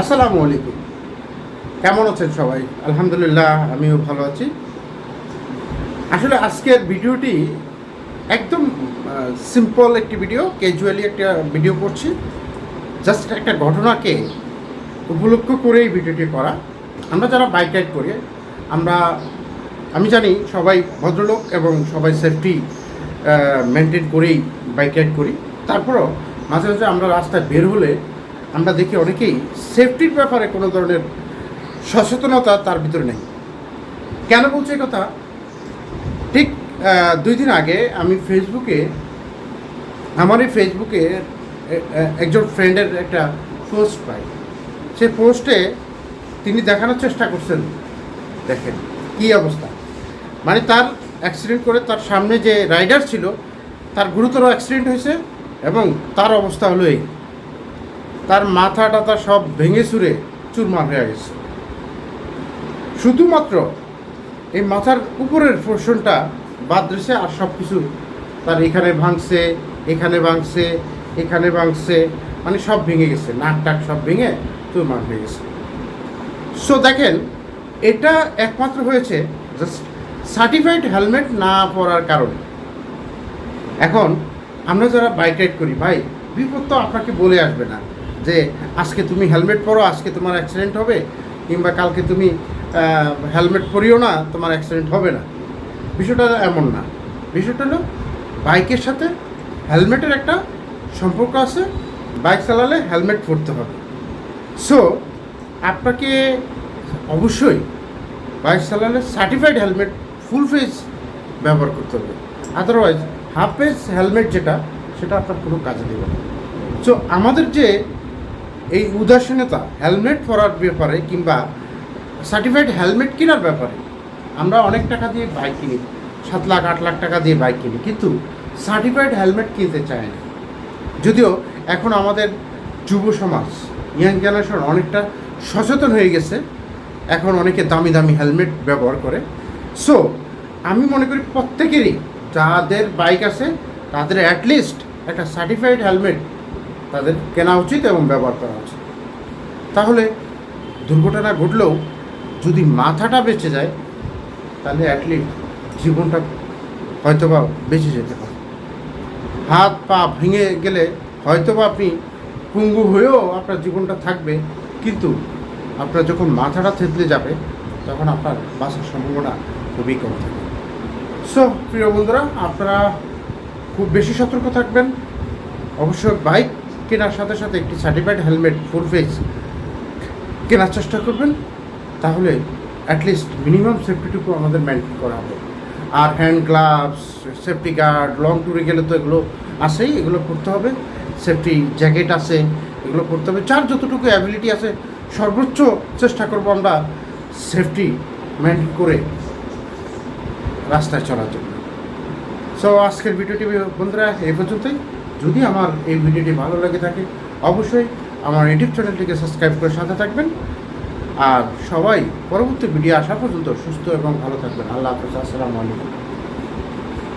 আসসালামু আলাইকুম। কেমন আছেন সবাই? আলহামদুলিল্লাহ, আমিও ভালো আছি। আসলে আজকের ভিডিওটি একদম সিম্পল একটি ভিডিও ক্যাজুয়ালি একটা ভিডিও করছি। জাস্ট একটা ঘটনাকে উপলক্ষ করেই ভিডিওটি করা। আমরা যারা বাইক রাইড করি, আমরা, আমি জানি সবাই ভদ্রলোক এবং সবাই সেফটি মেনটেন করেই বাইক রাইড করি। তারপরও মাঝে মাঝে আমরা রাস্তায় বের হলে আমরা দেখি অনেকেই সেফটির ব্যাপারে কোনো ধরনের সচেতনতা তার ভিতরে নেই। কেন বলছি কথা? ঠিক দুই দিন আগে আমি ফেসবুকে আমার এই ফেসবুকে একজন ফ্রেন্ডের একটা পোস্ট পাই। সেই পোস্টে তিনি দেখানোর চেষ্টা করছেন। দেখেন, কী অবস্থা? মানে তার অ্যাক্সিডেন্ট করে তার সামনে যে রাইডার ছিল, তার গুরুতর অ্যাক্সিডেন্ট হয়েছে এবং তার অবস্থা হলো এই। তার মাথা টাথা সব ভেঙে চুরে চুরমার হয়ে গেছে। শুধুমাত্র এই মাথার উপরের পোর্শনটা বাদ রয়েছে আর সব কিছু তার এখানে ভাঙছে এখানে ভাঙছে এখানে ভাঙছে মানে সব ভেঙে গেছে। নাক টাক সব ভেঙে চুরমার হয়ে গেছে। সো দেখেন, এটা একমাত্র হয়েছে জাস্ট সার্টিফাইড হেলমেট না পরার কারণে। এখন আমরা যারা বাইক রাইড করি, ভাই, বিপদ তো আপনাকে বলে আসবে না। যে আজকে তুমি হেলমেট পরো, আজকে তোমার অ্যাক্সিডেন্ট হবে, কিংবা কালকে তুমি হেলমেট পরিও না, তোমার অ্যাক্সিডেন্ট হবে না। বিষয়টা এমন না। বিষয়টা হলো, বাইকের সাথে হেলমেটের একটা সম্পর্ক আছে, বাইক চালালে হেলমেট পরতে হবে। সো আপনাকে অবশ্যই বাইক চালালে সার্টিফাইড হেলমেট ফুল ফেস ব্যবহার করতে হবে। আদারওয়াইজ হাফ ফেস হেলমেট যেটা, সেটা আপনার কোনো কাজে দেবে না। সো আমাদের যে এই উদাসীনতা হেলমেট পরার ব্যাপারে কিংবা সার্টিফাইড হেলমেট কেনার ব্যাপারে আমরা অনেক টাকা দিয়ে বাইক কিনি, সাত লাখ, আট লাখ টাকা দিয়ে বাইক কিনি, কিন্তু সার্টিফাইড হেলমেট কিনতে চায় না। যদিও এখন আমাদের যুব সমাজ ইয়াং জেনারেশন অনেকটা সচেতন হয়ে গেছে, এখন অনেকে দামি দামি হেলমেট ব্যবহার করে। সো আমি মনে করি প্রত্যেকেরই, যাদের বাইক আছে, তাদের অ্যাটলিস্ট একটা সার্টিফাইড হেলমেট তাদের কেনা উচিত এবং ব্যবহার করা উচিত। তাহলে দুর্ঘটনা ঘটলেও যদি মাথাটা বেঁচে যায়, তাহলে অ্যাটলিস্ট জীবনটা হয়তোবা বেঁচে যেতে পারে। হাত পা ভেঙে গেলে হয়তোবা আপনি পঙ্গু হয়েও আপনার জীবনটা থাকবে, কিন্তু আপনার যখন মাথাটা থেতলে যাবে, তখন আপনার বাঁচার সম্ভাবনা খুবই কম থাকবে সো প্রিয় বন্ধুরা, আপনারা খুব বেশি সতর্ক থাকবেন। অবশ্যই বাইক কেনার সাথে সাথে একটি সার্টিফাইড হেলমেট ফুল ফেস কেনার চেষ্টা করবেন, তাহলে অ্যাটলিস্ট মিনিমাম সেফটিটুকু আমাদের মেনটেন করা হবে। আর hand gloves safety guard long ট্যুরে গেলে তো এগুলো আসেই এগুলো করতে হবে। সেফটি জ্যাকেট আছে, এগুলো করতে হবে। যার যতটুকু অ্যাবিলিটি আছে, সর্বোচ্চ চেষ্টা করব আমরা সেফটি মেনটেন করে রাস্তায় চলার জন্য। সো আজকের ভিডিওটি বন্ধুরা, এই পর্যন্তই। যদি আমার এই ভিডিওটি ভালো লেগে থাকে, অবশ্যই আমার ইউটিউব চ্যানেলটিকে সাবস্ক্রাইব করে সাথে থাকবেন। আর সবাই পরবর্তী ভিডিও আসা পর্যন্ত সুস্থ এবং ভালো থাকবেন। আল্লাহ হাফেজ। আসসালামু আলাইকুম।